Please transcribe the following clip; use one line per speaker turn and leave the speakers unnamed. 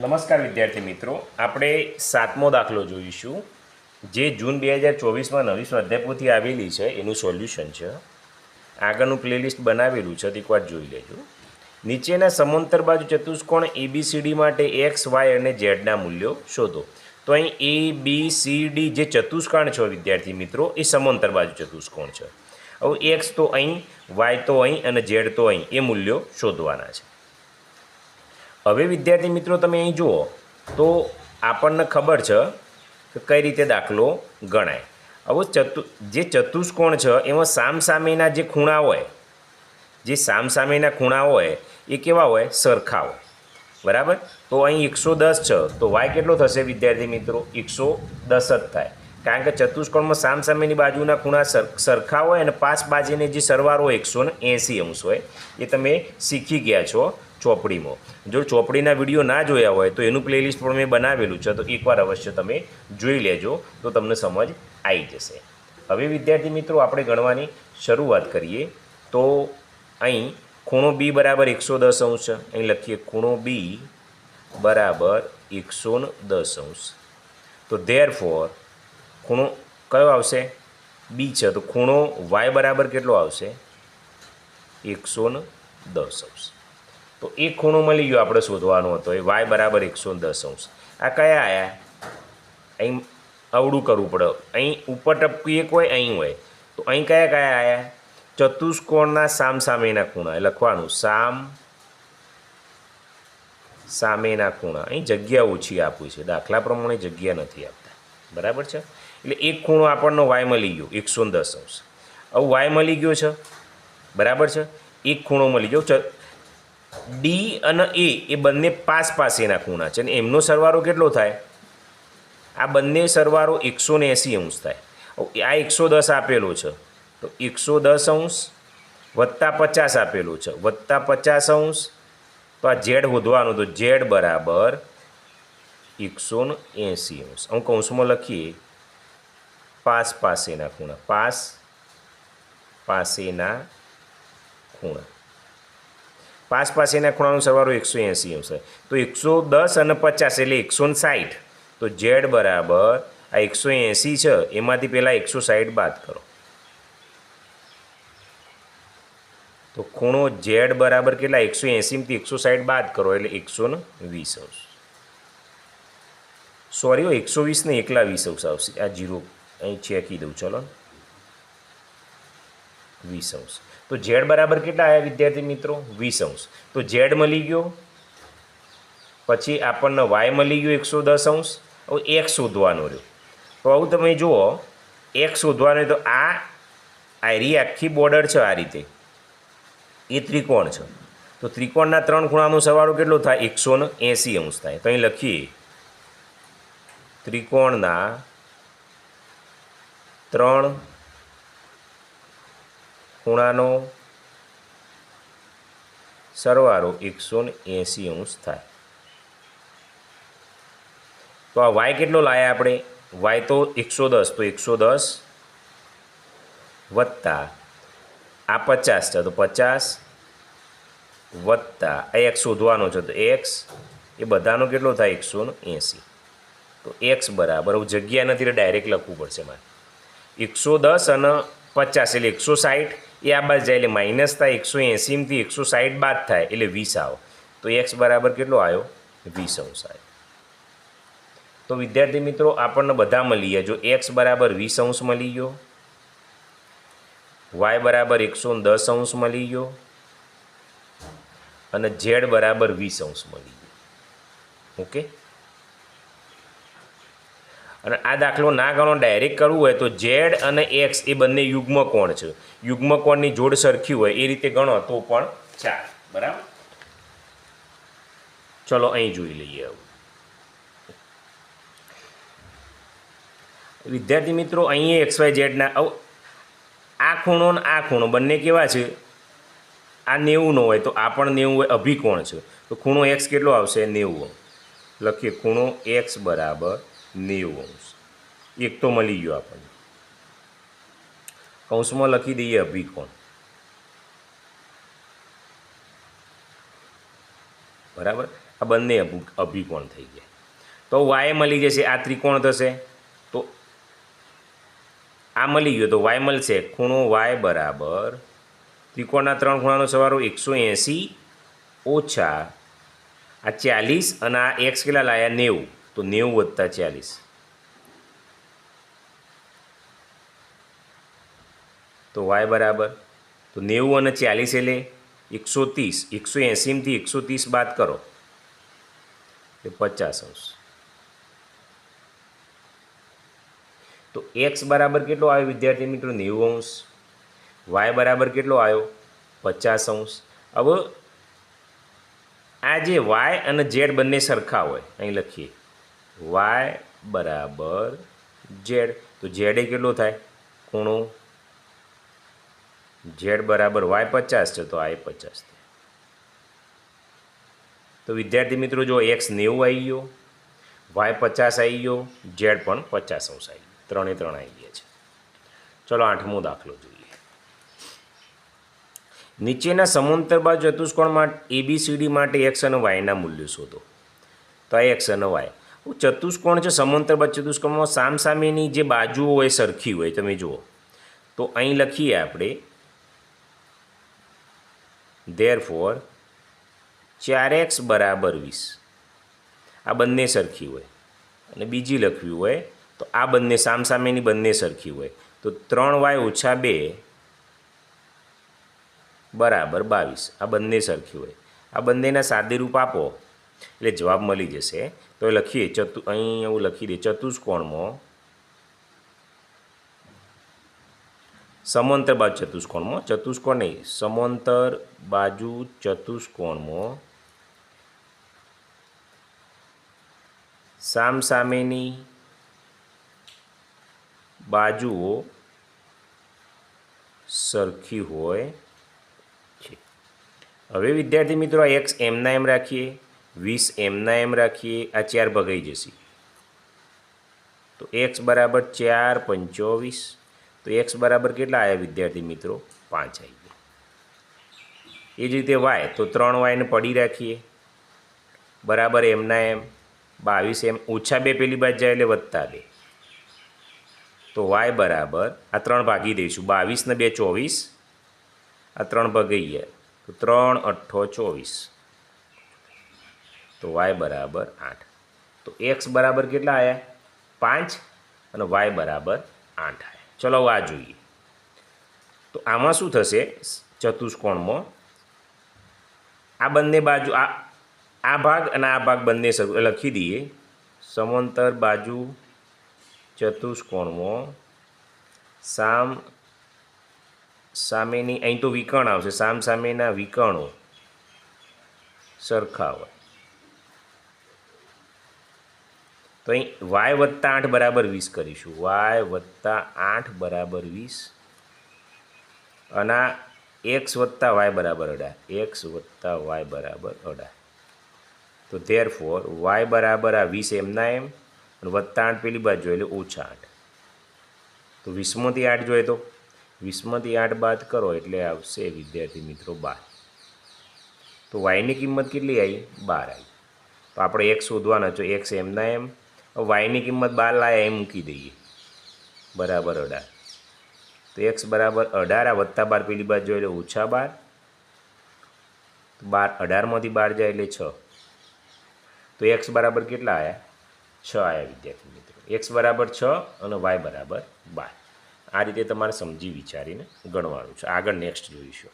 નમસ્કાર વિદ્યાર્થી મિત્રો, આપણે સાતમો દાખલો જોઈશું, જે જૂન બે હજાર ચોવીસમાં નવી સ્વાધ્યાયપોથી આવેલી છે, એનું સોલ્યુશન છે. આગળનું પ્લેલિસ્ટ બનાવેલું છે એકવાર જોઈ લેજો. નીચેના સમાંતર બાજુ ચતુષ્કોણ એબીસીડી માટે એક્સ વાય અને ઝેડના મૂલ્યો શોધો. તો અહીં એ બી સી ડી જે ચતુષ્કોણ છે, વિદ્યાર્થી મિત્રો, એ સમાંતર બાજુ ચતુષ્કોણ છે. હવે એક્સ તો અહીં વાય તો અહીં અને ઝેડ તો અહીં, એ મૂલ્યો શોધવાના છે. હવે વિદ્યાર્થી મિત્રો તમે અહીં જુઓ, તો આપણને ખબર છે કે કઈ રીતે દાખલો ગણાય. હવે ચતુ, જે ચતુષ્કોણ છે, એમાં સામસામેના જે ખૂણા હોય, જે સામસામેના ખૂણા હોય, એ કેવા હોય? સરખા હોય. બરાબર? તો અહીં એકસો દસ છે. તો વાય કેટલો થશે વિદ્યાર્થી મિત્રો? એકસો દસ જ થાય. કારણ કે ચતુષ્કોણમાં સામસામેની બાજુના ખૂણા સર, સરખા હોય અને પાસ બાજુને જે સરવારો એકસો ને એંસી અંશ હોય, એ તમે શીખી ગયા છો. ચોપડીમાં. જો ચોપડીના વીડિયો ના જોયા હોય તો એનું પ્લેલિસ્ટ પણ મેં બનાવેલું છે, તો એકવાર અવશ્ય તમે જોઈ લેજો, તો તમને સમજ આવી જશે. હવે વિદ્યાર્થી મિત્રો, આપણે ગણવાની શરૂઆત કરીએ. તો અહીં ખૂણો બી બરાબર એકસો દસ અંશ અહીં લખીએ ખૂણો બી બરાબર એકસો દસ અંશ. તો ધેર ફોર ખૂણો કયો આવશે? બી છે. તો ખૂણો વાય બરાબર કેટલો આવશે? એકસો દસ અંશ. તો એ ખૂણો મળી ગયો આપણે શોધવાનો હતો. એ વાય બરાબર એકસો દસ અંશ. આ કયા આયા? અહીં અવળું કરવું પડે. અહીં ઉપર ટપકી એક હોય, અહીં હોય. તો અહીં કયા કયા આયા? ચતુષ્કોણના સામ સામેના ખૂણા. એ લખવાનું, સામ સામેના ખૂણા. અહીં જગ્યા ઓછી આપવી છે. દાખલા પ્રમાણે જગ્યા નથી આપતા. બરાબર છે? એટલે એક ખૂણો આપણને વાય મળી ગયો, એકસો દસ અંશ. હવે વાય મળી ગયો છે? બરાબર છે? એક ખૂણો મળી ગયો. ડી અને એ એ બંને પાસ પાસેના ખૂણા છે. અને એમનો સરવારો કેટલો થાય? આ બંને સરવારો એકસો ને એંસી અંશ થાય. આ એકસો દસ આપેલો છે. તો એકસો દસ અંશ વત્તા પચાસ આપેલું છે. વત્તા પચાસ અંશ, તો આ ઝેડ વધવાનું, તો ઝેડ બરાબર એકસો ને એંસી અંશ. હું કૌંસમાં લખીએ. પાસ પાસેના ખૂણા પાસ પાસેના ખૂણા. પાસ પાસેના ખૂણાનો સરવાળો એકસો એંસી આવશે તો એકસો દસ અને પચાસ એટલે એકસો ને સાઠ તો ઝેડ બરાબર આ એકસો એંસી છે, એમાંથી પહેલાં એકસો સાઠ બાદ કરો. તો ખૂણો ઝેડ બરાબર કેટલા? એકસો એંસીમાંથી એકસો સાઠ બાદ કરો, એટલે એકસો ને વીસ આવશે. સોરી એકસો વીસ ને એકલા વીસ અંશ આવશે. આ જીરો અહીં ચેકી દઉં, ચલો. વીસ અંશ તો ઝેડ બરાબર કેટલા આવ્યા વિદ્યાર્થી મિત્રો? વીસ અંશ તો ઝેડ મળી ગયો. પછી આપણને વાય મળી ગયો એકસો દસ અંશ. હવે એક શોધવાનો રહ્યો. તો આવું તમે જુઓ, એક શોધવાનો તો આ આયરી આખી બોર્ડર છે આ રીતે. એ ત્રિકોણ છે. તો ત્રિકોણના ત્રણ ખૂણાનો સરવાળો કેટલો થાય? એકસો ને એંસી અંશ થાય. તો અહીં લખીએ. ત્રિકોણના ત્રણ ખૂણાનો સરવાળો એકસો ને એંસી અંશ થાય. તો આ વાય કેટલો લાયા આપણે? વાય તો એકસો દસ, તો એકસો દસ વત્તા આ પચાસ છે, તો પચાસ વત્તા આ એક્સ શોધવાનો છે, તો એક્સ એ બધાનો કેટલો થાય? એકસો ને એંસી. તો એક્સ બરાબર, હવે જગ્યા નથી ડાયરેક્ટ લખવું પડશે મારે. એકસો દસ અને પચાસ એટલે એકસો સાઠ. એ આ બાદ જાય એટલે માઇનસ થાય એકસો એંસીમાંથી એકસો સાઠ બાદ થાય એટલે વીસ આવો. તો એક્સ બરાબર કેટલો આવ્યો? વીસ અંશ આવ્યો તો વિદ્યાર્થી મિત્રો, આપણને બધા મળી ગયા. જો એક્સ બરાબર વીસ અંશ મળી ગયો વાય બરાબર એકસો દસ અંશ મળી ગયો, અને ઝેડ બરાબર વીસ અંશ મળી ગયો. ઓકે અને આ દાખલો ના ગણો ડાયરેક્ટ કરવું હોય તો ઝેડ અને એક્સ એ બંને યુગ્મ કોણ છે. યુગ્મ કોણની જોડ સરખી હોય, એ રીતે ગણો તો પણ ચાર. બરાબર? ચલો, અહીં જોઈ લઈએ હવે. વિદ્યાર્થી મિત્રો, અહીં એક્સ વાય ઝેડના આ ખૂણો અને આ ખૂણો બંને કેવા છે? આ નેવુંનો હોય તો આ પણ નેવું હોય, અભિકોણ છે. તો ખૂણો એક્સ કેટલો આવશે? નેવું. લખીએ, ખૂણો એક્સ બરાબર નેવું અંશ એક તો મળી ગયો આપણને. કૌંસમાં લખી દઈએ અભિકોણ. બરાબર? આ બંને અભુ- અભિકોણ થઈ ગયા. તો વાય મળી જશે, આ ત્રિકોણ થશે. તો આ મળી ગયો, તો વાય મળશે. ખૂણો વાય બરાબર. ત્રિકોણના ત્રણ ખૂણાનો સવારો એકસો એંસી ઓછા આ ચાલીસ અને આ એક્સ કેટલા લાયા નેવું. તો નેવું વત્તા ચાલીસ. તો વાય બરાબર. તો નેવું અને ચાલીસ એટલે એકસો ત્રીસ, એકસો એંસીમાંથી એકસો ત્રીસ બાદ કરો. એ પચાસ અંશ. તો એક્સ બરાબર કેટલો આવ્યો વિદ્યાર્થી મિત્રો? નેવું અંશ. વાય બરાબર કેટલો આવ્યો? પચાસ અંશ. હવે આ જે વાય અને ઝેડ બંને સરખા હોય, અહીં લખીએ. વાય બરાબર ઝેડ. તો ઝેડ એ કેટલો થાય? ખૂણો? ઝેડ બરાબર વાય પચાસ છે, તો આ એ પચાસ થાય. તો વિદ્યાર્થી મિત્રો, જો એક્સ નેવું આવી ગયો, વાય પચાસ આવી ગયો, ઝેડ પણ પચાસ અંશ આવી ગયો. ત્રણે ત્રણ આવી ગયા છે. ચલો આઠમો દાખલો જોઈએ. નીચેના સમાંતર બાજુ ચતુષ્કોણ માટે એબીસીડી માટે એક્સ અને વાયના મૂલ્યો શોધો. તો આ એક્સ અને વાય ચતુષ્કોણ છે, સમાંતર બાદ ચતુષ્કોણમાં સામસામેની જે બાજુઓ હોય, સરખી હોય, તમે જુઓ. તો અહીં લખીએ આપણે ધેર ફોર ચાર એક્સ બરાબર વીસ. આ બંને સરખી હોય. અને બીજી લખવી હોય, તો આ બંને સામસામેની બંને સરખી હોય. તો ત્રણ વાય ઓછા બે બરાબર બાવીસ. આ બંને સરખી હોય. આ બંનેના સાદીરૂપ આપો. એટલે જવાબ મળી જશે. તો એ લખીએ, ચતુ, અહીં એવું લખી દે, ચતુષ્કોણમાં સમાંતર બાજુ ચતુષ્કોણમાં, ચતુષ્કોણ નહીં, સમાંતર બાજુ ચતુષ્કોણમાં સામસામેની બાજુઓ સરખી હોય છે. હવે વિદ્યાર્થી મિત્રો એક્સ એમના એમ રાખીએ. વીસ એમના એમ રાખીએ, આ ચાર ભગાઈ જશે. તો એક્સ બરાબર ચાર પંચોવીસ, તો એક્સ બરાબર કેટલા આવ્યા વિદ્યાર્થી મિત્રો? પાંચ આવી ગયા. એ જ રીતે વાય, તો ત્રણ વાયને પડી રાખીએ. બરાબર એમના એમ, બાવીસ એમ, ઓછા બે પેલી બાજુ જાય એટલે વધતા બે. તો વાય બરાબર, આ ત્રણ ભાગી દઈશું, બાવીસ ને બે ચોવીસ, આ ત્રણ ભગાઈ ગયા. તો ત્રણ, અઠ્ઠો, ચોવીસ. તો વાય બરાબર આઠ. તો એક્સ બરાબર કેટલા આવ્યા પાંચ અને વાય બરાબર આઠ આવ્યા ચલો આ જોઈએ. તો આમાં શું થશે? ચતુષ્કોણમાં આ બંને બાજુ, આ આ ભાગ અને આ ભાગ બંને લખી દઈએ. સમાંતર બાજુ ચતુષ્કોણમાં સામ, સામેની, અહીં તો વિકર્ણ આવશે. સામ સામેના વિકર્ણો સરખા હોય તો અહીં વાય વત્તા આઠ બરાબર વીસ કરીશું. વાય વત્તા આઠ બરાબર વીસ. અને આ એક્સ વત્તા વાય બરાબર અઢાર. એક્સ વત્તા વાય બરાબર અઢાર. તો ધેર ફોર વાય બરાબર આ વીસ એમના એમ અને વત્તા આઠ પેલી બાજુ જોઈએ એટલે ઓછા આઠ. તો વીસમાંથી આઠ જોઈએ તો? વીસમાંથી આઠ બાદ કરો એટલે આવશે વિદ્યાર્થી મિત્રો બાર. તો વાયની કિંમત કેટલી આવી બાર આવી તો આપણે એક શોધવાના છો એક્સ એમના એમ. વાયની કિંમત બાર લાયા એમ મૂકી દઈએ. બરાબર અઢાર. તો એક્સ બરાબર અઢાર આ વત્તા બાર પેલી બાજુ જોઈએ એટલે ઓછા બાર. બાર અઢારમાંથી બાર જાય એટલે છ. તો એક્સ બરાબર કેટલા આવ્યા છ આવ્યા વિદ્યાર્થી મિત્રો. એક્સ બરાબર છ અને વાય બરાબર બાર. આ રીતે તમારે સમજી વિચારીને ગણવાનું છે. આગળ નેક્સ્ટ જોઈશું.